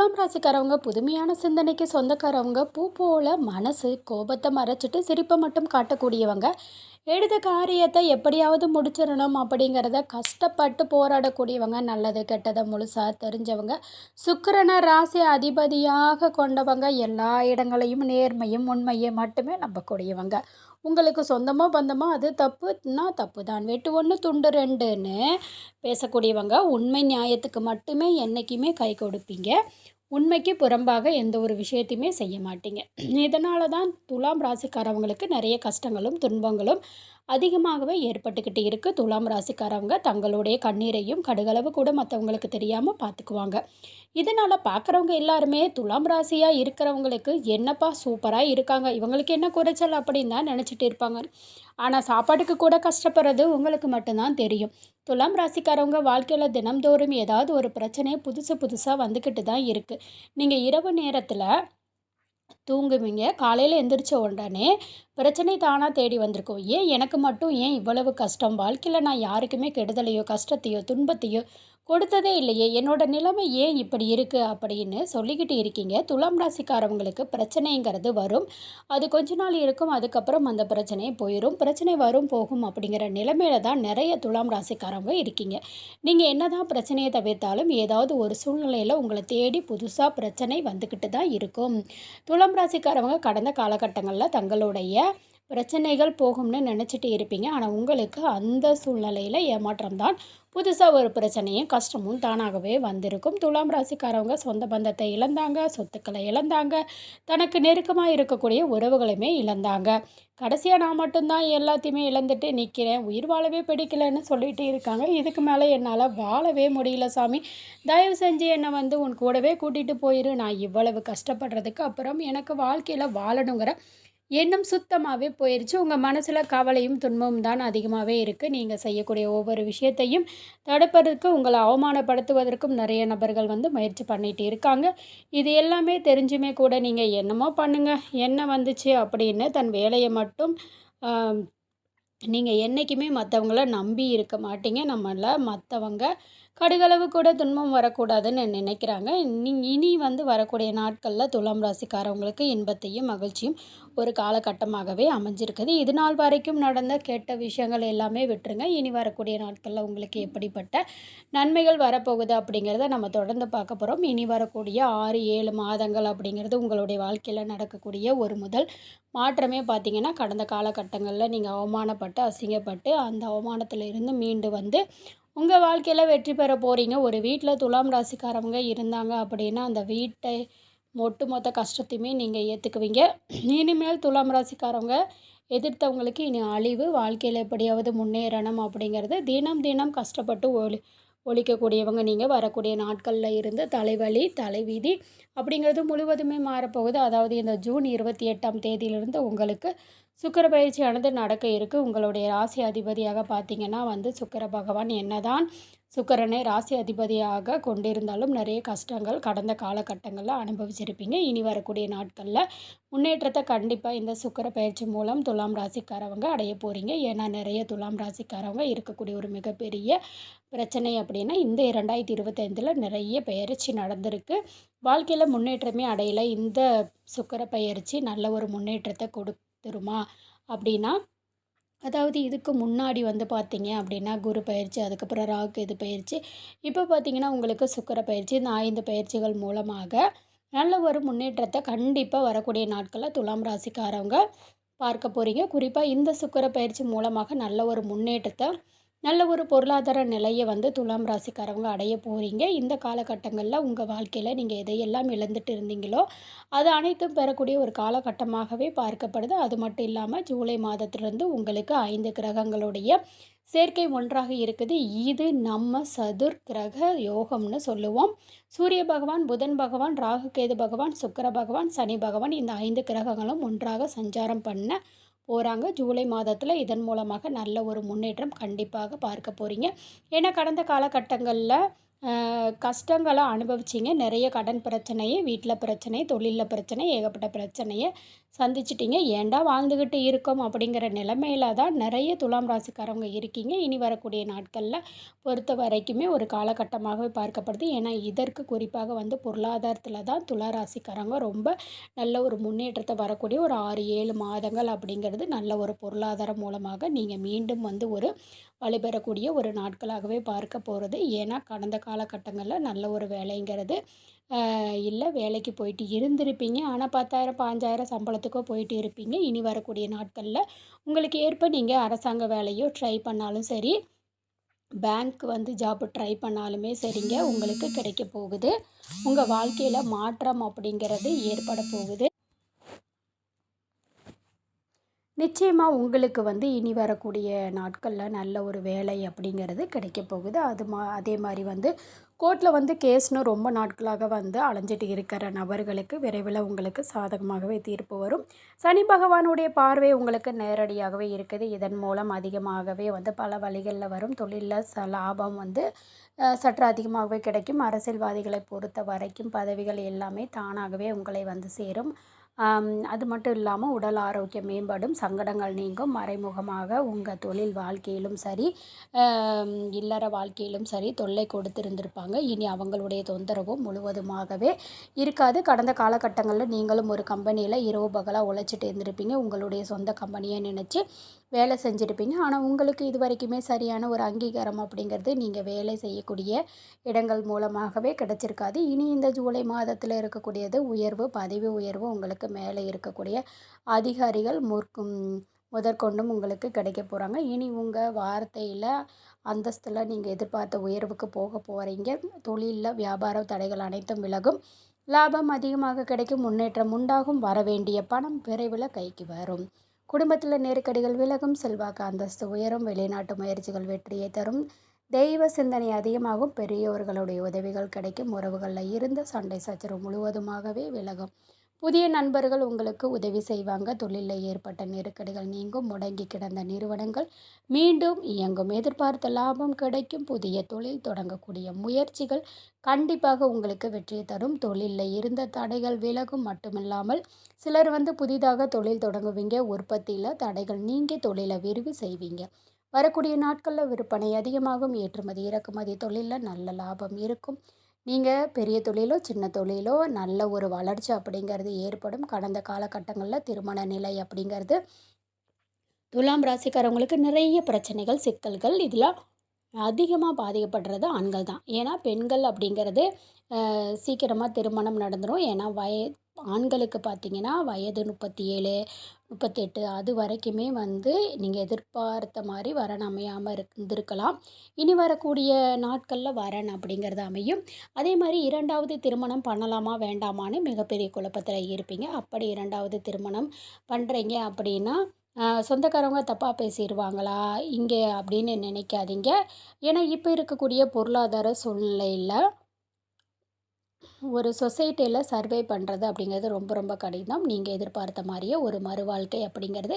துலாம் ராசிக்காரவங்க புதுமையான சிந்தனைக்கு சொந்தக்காரவங்க பூ போல மனசு கோபத்தை மறைச்சிட்டு சிரிப்பை மட்டும் காட்டக்கூடியவங்க. எடுத்த காரியத்தை எப்படியாவது முடிச்சிடணும் அப்படிங்கிறத கஷ்டப்பட்டு போராடக்கூடியவங்க நல்லது கெட்டதை முழுசாக தெரிஞ்சவங்க சுக்கரனை ராசி அதிபதியாக கொண்டவங்க எல்லா இடங்களையும் நேர்மையும் உண்மையை மட்டுமே நம்பக்கூடியவங்க. உங்களுக்கு சொந்தமாக பந்தமாக அது தப்புனா தப்பு தான் வெட்டு ஒன்று துண்டு ரெண்டுன்னு பேசக்கூடியவங்க உண்மை நியாயத்துக்கு மட்டுமே என்றைக்குமே கை கொடுப்பீங்க. உண்மைக்கு புறம்பாக எந்த ஒரு விஷயத்தையுமே செய்ய மாட்டீங்க. இதனால தான் துலாம் ராசிக்காரவங்களுக்கு நிறைய கஷ்டங்களும் துன்பங்களும் அதிகமாகவே ஏற்பட்டுக்கிட்டு இருக்குது துலாம் ராசிக்காரவங்க தங்களுடைய கண்ணீரையும் கடுகளவு கூட மற்றவங்களுக்கு தெரியாமல் பார்த்துக்குவாங்க இதனால் பார்க்குறவங்க எல்லாருமே துலாம் ராசியாக இருக்கிறவங்களுக்கு என்னப்பா சூப்பராக இருக்காங்க. இவங்களுக்கு என்ன குறைச்சல் அப்படின்னு தான் நினச்சிட்டு இருப்பாங்க. ஆனால் சாப்பாட்டுக்கு கூட கஷ்டப்படுறது உங்களுக்கு மட்டும்தான் தெரியும். துலாம் ராசிக்காரவங்க வாழ்க்கையில் தினம்தோறும் ஏதாவது ஒரு பிரச்சனை புதுசு புதுசாக வந்துக்கிட்டு தான் இருக்குது நீங்கள் இரவு நேரத்தில் தூங்குவீங்க. காலையில் எந்திரிச்ச உடனே பிரச்சனை தானாக தேடி வந்திருக்கும். ஏன் எனக்கு மட்டும் ஏன் இவ்வளவு கஷ்டம்? வாழ்க்கையில் நான் யாருக்குமே கெடுதலையோ கஷ்டத்தையோ துன்பத்தையோ கொடுத்ததே இல்லையே என்னோட நிலைமை ஏன் இப்படி இருக்குது அப்படின்னு சொல்லிக்கிட்டு இருக்கீங்க. துலாம் ராசிக்காரவங்களுக்கு பிரச்சனைங்கிறது வரும். அது கொஞ்ச நாள் இருக்கும் அதுக்கப்புறம் அந்த பிரச்சனை போயிடும் பிரச்சனை வரும் போகும் அப்படிங்கிற நிலைமையில தான் நிறைய துலாம் ராசிக்காரவங்க இருக்கீங்க. நீங்கள் என்ன தான் பிரச்சனையை தவிர்த்தாலும் ஏதாவது ஒரு சூழ்நிலையில் உங்களை தேடி புதுசாக பிரச்சனை வந்துக்கிட்டு தான் இருக்கும். துலாம் ராசிக்காரவங்க கடந்த காலகட்டங்களில் தங்களுடைய பிரச்சனைகள் போகும்னு நினச்சிட்டு இருப்பீங்க. ஆனால் உங்களுக்கு அந்த சூழ்நிலையில் ஏமாற்றம் தான் புதுசாக ஒரு பிரச்சனையும் கஷ்டமும் தானாகவே வந்திருக்கும். துலாம் ராசிக்காரவங்க சொந்த பந்தத்தை இழந்தாங்க சொத்துக்களை இழந்தாங்க தனக்கு நெருக்கமாக இருக்கக்கூடிய உறவுகளையுமே இழந்தாங்க. கடைசியாக நான் மட்டும்தான் எல்லாத்தையுமே இழந்துட்டு நிற்கிறேன் உயிர் வாழவே பிடிக்கலன்னு சொல்லிட்டு இருக்காங்க. இதுக்கு மேலே என்னால் வாழவே முடியல சாமி. தயவு செஞ்சு என்னை வந்து உன் கூடவே கூட்டிகிட்டு போயிரு. நான் இவ்வளவு கஷ்டப்படுறதுக்கு அப்புறம் எனக்கு வாழ்க்கையில் வாழணுங்கிற எண்ணம் சுத்தமாகவே போயிடுச்சு உங்கள் மனசில் கவலையும் துன்பமும் தான் அதிகமாகவே இருக்குது நீங்கள் செய்யக்கூடிய ஒவ்வொரு விஷயத்தையும் தடுப்பதற்கு உங்களை அவமானப்படுத்துவதற்கும் நிறைய நபர்கள் வந்து முயற்சி பண்ணிகிட்டு இருக்காங்க. இது எல்லாமே தெரிஞ்சுமே கூட நீங்கள் என்னமோ பண்ணுங்கள் என்ன வந்துச்சு அப்படின்னு தன் வேலையை மட்டும் நீங்கள் என்றைக்குமே மற்றவங்கள நம்பி இருக்க மாட்டீங்க. நம்மளை மற்றவங்க கடுகளவு கூட துன்பம் வரக்கூடாதுன்னு நினைக்கிறாங்க. இனி வந்து வரக்கூடிய நாட்களில் துலாம் ராசிக்காரவங்களுக்கு இன்பத்தையும் மகிழ்ச்சியும் ஒரு காலகட்டமாகவே அமைஞ்சிருக்குது. இது நாள் வரைக்கும் நடந்த கெட்ட விஷயங்கள் எல்லாமே விட்டுருங்க. இனி வரக்கூடிய நாட்களில் உங்களுக்கு எப்படிப்பட்ட நன்மைகள் வரப்போகுது அப்படிங்கிறத நம்ம தொடர்ந்து பார்க்க போகிறோம் இனி வரக்கூடிய ஆறு ஏழு மாதங்கள் அப்படிங்கிறது உங்களுடைய வாழ்க்கையில் நடக்கக்கூடிய ஒரு முதல் மாற்றமே பார்த்திங்கன்னா கடந்த காலகட்டங்களில் நீங்கள் அவமானப்பட்டு அசிங்கப்பட்டு அந்த அவமானத்தில் இருந்து மீண்டு வந்து உங்கள் வாழ்க்கையில் வெற்றி பெற போகிறீங்க ஒரு வீட்டில் துலாம் ராசிக்காரவங்க இருந்தாங்க அப்படின்னா அந்த வீட்டை ஒட்டு மொத்த கஷ்டத்தையுமே நீங்கள் ஏற்றுக்குவீங்க இனிமேல் துலாம் ராசிக்காரவங்க எதிர்த்தவங்களுக்கு இனி அழிவு வாழ்க்கையில் எப்படியாவது முன்னேறணும் அப்படிங்கிறது தினம் தினம் கஷ்டப்பட்டு ஒளி ஒழிக்கக்கூடியவங்க நீங்கள் வரக்கூடிய நாட்களில் இருந்து தலைவலி தலைவீதி அப்படிங்கிறது முழுவதுமே மாறப்போகுது. அதாவது இந்த ஜூன் இருபத்தி எட்டாம் தேதியிலிருந்து உங்களுக்கு சுக்கர பயிற்சியானது நடக்க இருக்குது உங்களுடைய ராசி அதிபதியாக பார்த்தீங்கன்னா வந்து சுக்கர பகவான் என்னதான் சுக்கரனை ராசி அதிபதியாக கொண்டிருந்தாலும் நிறைய கஷ்டங்கள் கடந்த காலகட்டங்களில் அனுபவிச்சிருப்பீங்க. இனி வரக்கூடிய நாட்களில் முன்னேற்றத்தை கண்டிப்பாக இந்த சுக்கர பயிற்சி மூலம் துலாம் ராசிக்காரவங்க அடைய போகிறீங்க ஏன்னா நிறைய துலாம் ராசிக்காரவங்க இருக்கக்கூடிய ஒரு மிகப்பெரிய பிரச்சனை அப்படின்னா இந்த இரண்டாயிரத்தி இருபத்தைந்தில் நிறைய பயிற்சி நடந்திருக்கு. வாழ்க்கையில் முன்னேற்றமே அடையலை. இந்த சுக்கர பயிற்சி நல்ல ஒரு முன்னேற்றத்தை கொடு கொடுத்துருமா அப்படின்னா அதாவது இதுக்கு முன்னாடி வந்து பார்த்தீங்க அப்படின்னா குரு பயிற்சி அதுக்கப்புறம் ராகு இது பயிற்சி. இப்போ பார்த்தீங்கன்னா உங்களுக்கு சுக்கர பயிற்சி இந்த ஐந்து பயிற்சிகள் மூலமாக நல்ல ஒரு முன்னேற்றத்தை கண்டிப்பாக வரக்கூடிய நாட்களில் துலாம் ராசிக்காரவங்க பார்க்க போகிறீங்க குறிப்பாக இந்த சுக்கர பயிற்சி மூலமாக நல்ல ஒரு முன்னேற்றத்தை நல்ல ஒரு பொருளாதார நிலையை வந்து துலாம் ராசிக்காரவங்க அடைய போகிறீங்க இந்த காலகட்டங்களில் உங்கள் வாழ்க்கையில் நீங்கள் எதையெல்லாம் இழந்துட்டு இருந்தீங்களோ அது அனைத்தும் பெறக்கூடிய ஒரு காலகட்டமாகவே பார்க்கப்படுது. அது மட்டும் இல்லாமல் ஜூலை மாதத்திலிருந்து உங்களுக்கு ஐந்து கிரகங்களுடைய சேர்க்கை ஒன்றாக இருக்குது. இது நம்ம சதுர் கிரக யோகம்னு சொல்லுவோம். சூரிய பகவான் புதன் பகவான் ராகு கேது பகவான் சுக்கர பகவான் சனி பகவான் இந்த ஐந்து கிரகங்களும் ஒன்றாக சஞ்சாரம் பண்ண போகிறாங்க ஜூலை மாதத்தில் இதன் மூலமாக நல்ல ஒரு முன்னேற்றம் கண்டிப்பாக பார்க்க போகிறீங்க ஏன்னா கடந்த காலகட்டங்களில் கஷ்டங்களை அனுபவிச்சிங்க. நிறைய கடன் பிரச்சனையை வீட்டில் பிரச்சனை தொழிலில் பிரச்சனை ஏகப்பட்ட பிரச்சனையை சந்திச்சிட்டிங்க. ஏன்டா வாழ்ந்துக்கிட்டு இருக்கோம் அப்படிங்கிற நிலைமையில தான் நிறைய துலாம் ராசிக்காரவங்க இருக்கீங்க. இனி வரக்கூடிய நாட்களில் பொறுத்த வரைக்குமே ஒரு காலகட்டமாகவே பார்க்கப்படுது. ஏன்னா இதற்கு குறிப்பாக வந்து பொருளாதாரத்தில் தான் துலா ராசிக்காரங்க ரொம்ப நல்ல ஒரு முன்னேற்றத்தை வரக்கூடிய ஒரு ஆறு ஏழு மாதங்கள் அப்படிங்கிறது நல்ல ஒரு பொருளாதாரம் மூலமாக நீங்கள் மீண்டும் வந்து ஒரு வழிபெறக்கூடிய ஒரு நாட்களாகவே பார்க்க போகிறது ஏன்னா கடந்த காலகட்டங்களில் நல்ல ஒரு வேலைங்கிறது இல்லை வேலைக்கு போயிட்டு இருந்திருப்பீங்க. ஆனால் பத்தாயிரம் பாஞ்சாயிரம் சம்பளத்துக்கோ போயிட்டு இருப்பீங்க. இனி வரக்கூடிய நாட்களில் உங்களுக்கு ஏற்ப நீங்கள் அரசாங்க வேலையோ ட்ரை பண்ணாலும் சரி பேங்க் வந்து ஜாப் ட்ரை பண்ணாலுமே சரிங்க. உங்களுக்கு கிடைக்க போகுது. உங்கள் வாழ்க்கையில் மாற்றம் அப்படிங்கிறது ஏற்பட போகுது. நிச்சயமாக உங்களுக்கு வந்து இனி வரக்கூடிய நாட்களில் நல்ல ஒரு வேலை அப்படிங்கிறது கிடைக்க போகுது. அது மா அதே மாதிரி வந்து கோர்ட்டில் வந்து கேஸ்னு ரொம்ப நாட்களாக வந்து அலைஞ்சிட்டு இருக்கிற நபர்களுக்கு விரைவில் உங்களுக்கு சாதகமாகவே தீர்ப்பு வரும். சனி பகவானுடைய பார்வை உங்களுக்கு நேரடியாகவே இருக்குது. இதன் மூலம் அதிகமாகவே வந்து பல வழிகளில் வரும். தொழிலில் ச லாபம் வந்து சற்று அதிகமாகவே கிடைக்கும். அரசியல்வாதிகளை பொறுத்த வரைக்கும் பதவிகள் எல்லாமே தானாகவே உங்களை வந்து சேரும். அது மட்டும் இல்லாமல் உடல் ஆரோக்கியம் மேம்படும் சங்கடங்கள் நீங்கும். மறைமுகமாக உங்கள் தொழில் வாழ்க்கையிலும் சரி இல்லற வாழ்க்கையிலும் சரி தொல்லை கொடுத்திருந்திருப்பாங்க. இனி அவங்களுடைய தொந்தரவும் முழுவதுமாகவே இருக்காது. கடந்த காலகட்டங்களில் நீங்களும் ஒரு கம்பெனியில் இரவு பகலாக உழைச்சிட்டு இருந்திருப்பீங்க. உங்களுடைய சொந்த கம்பெனியை நினச்சி வேலை செஞ்சுருப்பீங்க. ஆனால் உங்களுக்கு இது வரைக்குமே சரியான ஒரு அங்கீகாரம் அப்படிங்கிறது நீங்கள் வேலை செய்யக்கூடிய இடங்கள் மூலமாகவே கிடச்சிருக்காது. இனி இந்த ஜூலை மாதத்தில் இருக்கக்கூடியது உயர்வு பதவி உயர்வு உங்களுக்கு மேலே இருக்கக்கூடிய அதிகாரிகள் முற்கும் முதற்கொண்டும் உங்களுக்கு கிடைக்க போகிறாங்க இனி உங்கள் வார்த்தையில் அந்தஸ்தில் நீங்கள் எதிர்பார்த்த உயர்வுக்கு போக போகிறீங்க தொழிலில் வியாபார தடைகள் அனைத்தும் விலகும். லாபம் அதிகமாக கிடைக்கும் முன்னேற்றம் உண்டாகும் வர வேண்டிய பணம் விரைவில் கைக்கு வரும். குடும்பத்தில் நெருக்கடிகள் விலகும் செல்வாக்கு அந்தஸ்து உயரும் வெளிநாட்டு முயற்சிகள் வெற்றியை தரும். தெய்வ சிந்தனை அதிகமாகும். பெரியவர்களுடைய உதவிகள் கிடைக்கும். உறவுகளில் இருந்த சண்டை சச்சரவு முழுவதுமாகவே விலகும். புதிய நண்பர்கள் உங்களுக்கு உதவி செய்வாங்க. தொழிலில் ஏற்பட்ட நெருக்கடிகள் நீங்கும். முடங்கி கிடந்த நிறுவனங்கள் மீண்டும் இயங்கும். எதிர்பார்த்த லாபம் கிடைக்கும். புதிய தொழில் தொடங்கக்கூடிய முயற்சிகள் கண்டிப்பாக உங்களுக்கு வெற்றியை தரும். தொழிலில் இருந்த தடைகள் விலகும். மட்டுமில்லாமல் சிலர் வந்து புதிதாக தொழில் தொடங்குவீங்க. உற்பத்தியில் தடைகள் நீங்கி தொழிலை விரிவு செய்வீங்க. வரக்கூடிய நாட்களில் விற்பனை அதிகமாகும். ஏற்றுமதி இறக்குமதி தொழிலில் நல்ல லாபம் இருக்கும். நீங்கள் பெரிய தொழிலோ சின்ன தொழிலோ நல்ல ஒரு வளர்ச்சி அப்படிங்கிறது ஏற்படும். கடந்த காலகட்டங்களில் திருமண நிலை அப்படிங்கிறது துலாம் ராசிக்காரவங்களுக்கு நிறைய பிரச்சனைகள் சிக்கல்கள். இதில் அதிகமாக பாதிக்கப்படுறது ஆண்கள் தான். ஏன்னா பெண்கள் அப்படிங்கிறது சீக்கிரமாக திருமணம் நடந்துடும் ஏன்னா வய ஆண்களுக்கு பார்த்தீங்கன்னா வயது முப்பத்தி ஏழு முப்பத்தெட்டு. அது வரைக்குமே வந்து நீங்கள் எதிர்பார்த்த மாதிரி வரன் அமையாமல் இருந்திருக்கலாம். இனி வரக்கூடிய நாட்களில் வரன் அப்படிங்கிறது அமையும். அதே மாதிரி இரண்டாவது திருமணம் பண்ணலாமா வேண்டாமான்னு மிகப்பெரிய குழப்பத்தில் இருப்பீங்க. அப்படி இரண்டாவது திருமணம் பண்ணுறீங்க அப்படின்னா சொந்தக்காரவங்க தப்பாக பேசிடுவாங்களா இங்கே அப்படின்னு நினைக்காதீங்க. ஏன்னா இப்போ இருக்கக்கூடிய பொருளாதார சூழ்நிலையில் ஒரு சொசைட்டியில் சர்வே பண்ணுறது அப்படிங்கிறது ரொம்ப ரொம்ப கடினம். நீங்கள் எதிர்பார்த்த மாதிரியே ஒரு மறுவாழ்க்கை அப்படிங்கிறது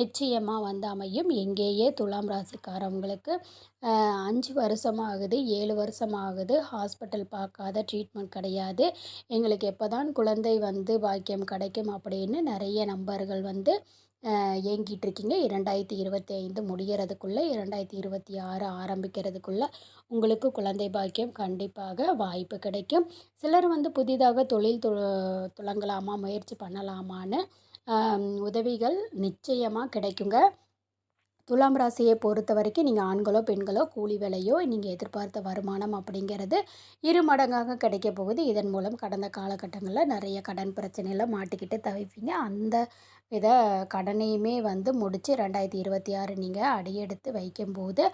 நிச்சயமாக வந்து அமையும். எங்கேயே துலாம் ராசிக்காரவங்களுக்கு அஞ்சு வருஷம் ஆகுது ஏழு வருஷம் ஆகுது ஹாஸ்பிட்டல் பார்க்காத ட்ரீட்மெண்ட் கிடையாது. எங்களுக்கு எப்போ தான் குழந்தை வந்து பாக்கியம் கிடைக்கும் அப்படின்னு நிறைய நம்பர்கள் வந்து ஏங்கிட்டு இருக்கீங்க இரண்டாயிரத்தி இருபத்தி ஐந்து முடிகிறதுக்குள்ளே இரண்டாயிரத்தி இருபத்தி ஆறு ஆரம்பிக்கிறதுக்குள்ளே உங்களுக்கு குழந்தை பாக்கியம் கண்டிப்பாக வாய்ப்பு கிடைக்கும். சிலர் வந்து புதிதாக தொழில் து துவங்கலாமா முயற்சி பண்ணலாமான்னு உதவிகள் நிச்சயமாக கிடைக்குங்க. துலாம் ராசியை பொறுத்த வரைக்கும் நீங்கள் ஆண்களோ பெண்களோ கூலி வேலையோ நீங்கள் எதிர்பார்த்த வருமானம் அப்படிங்கிறது இரு மடங்காக கிடைக்க போகுது. இதன் மூலம் கடந்த காலகட்டங்களில் நிறைய கடன் பிரச்சனையில் மாட்டிக்கிட்டு தவிப்பீங்க. அந்த வித கடனையுமே வந்து முடித்து ரெண்டாயிரத்தி இருபத்தி ஆறு நீங்கள் அடியெடுத்து வைக்கும்போது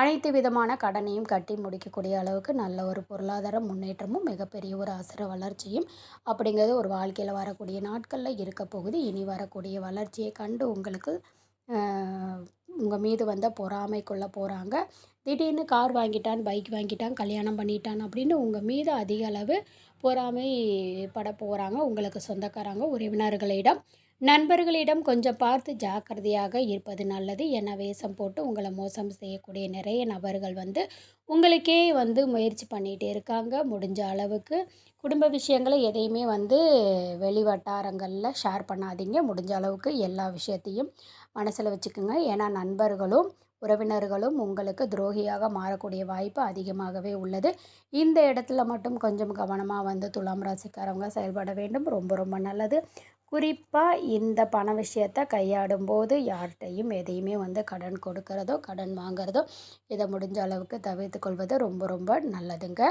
அனைத்து விதமான கடனையும் கட்டி முடிக்கக்கூடிய அளவுக்கு நல்ல ஒரு பொருளாதார முன்னேற்றமும் மிகப்பெரிய ஒரு அசுர வளர்ச்சியும் அப்படிங்கிறது ஒரு வாழ்க்கையில் வரக்கூடிய நாட்களில் இருக்க போகுது. இனி வரக்கூடிய வளர்ச்சியை கண்டு உங்களுக்கு உங்கள் மீது வந்த பொறாமைக்குள்ளே போகிறாங்க திடீர்னு கார் வாங்கிட்டான் பைக் வாங்கிட்டான் கல்யாணம் பண்ணிட்டான் அப்படின்னு உங்கள் மீது அதிக அளவு பொறாமை பட போகிறாங்க உங்களுக்கு சொந்தக்காரங்க உறவினர்களிடம் நண்பர்களிடம் கொஞ்சம் பார்த்து ஜாக்கிரதையாக இருப்பது நல்லது. ஏன்னா வேஷம் போட்டு உங்களை மோசம் செய்யக்கூடிய நிறைய நபர்கள் வந்து உங்களுக்கே வந்து முயற்சி பண்ணிகிட்டே இருக்காங்க. முடிஞ்ச அளவுக்கு குடும்ப விஷயங்களை எதையுமே வந்து வெளி வட்டாரங்களில் ஷேர் பண்ணாதீங்க. முடிஞ்ச அளவுக்கு எல்லா விஷயத்தையும் மனசில் வச்சுக்கோங்க. ஏன்னா நண்பர்களும் உறவினர்களும் உங்களுக்கு துரோகியாக மாறக்கூடிய வாய்ப்பு அதிகமாகவே உள்ளது. இந்த இடத்துல மட்டும் கொஞ்சம் கவனமாக வந்து துலாம் ராசிக்காரவங்க செயல்பட வேண்டும். ரொம்ப ரொம்ப நல்லது. குறிப்பாக இந்த பண விஷயத்தை கையாடும் போது யார்கிட்டையும் எதையுமே வந்து கடன் கொடுக்கறதோ கடன் வாங்குறதோ இதை முடிஞ்ச அளவுக்கு தவிர்த்து கொள்வது ரொம்ப ரொம்ப நல்லதுங்க.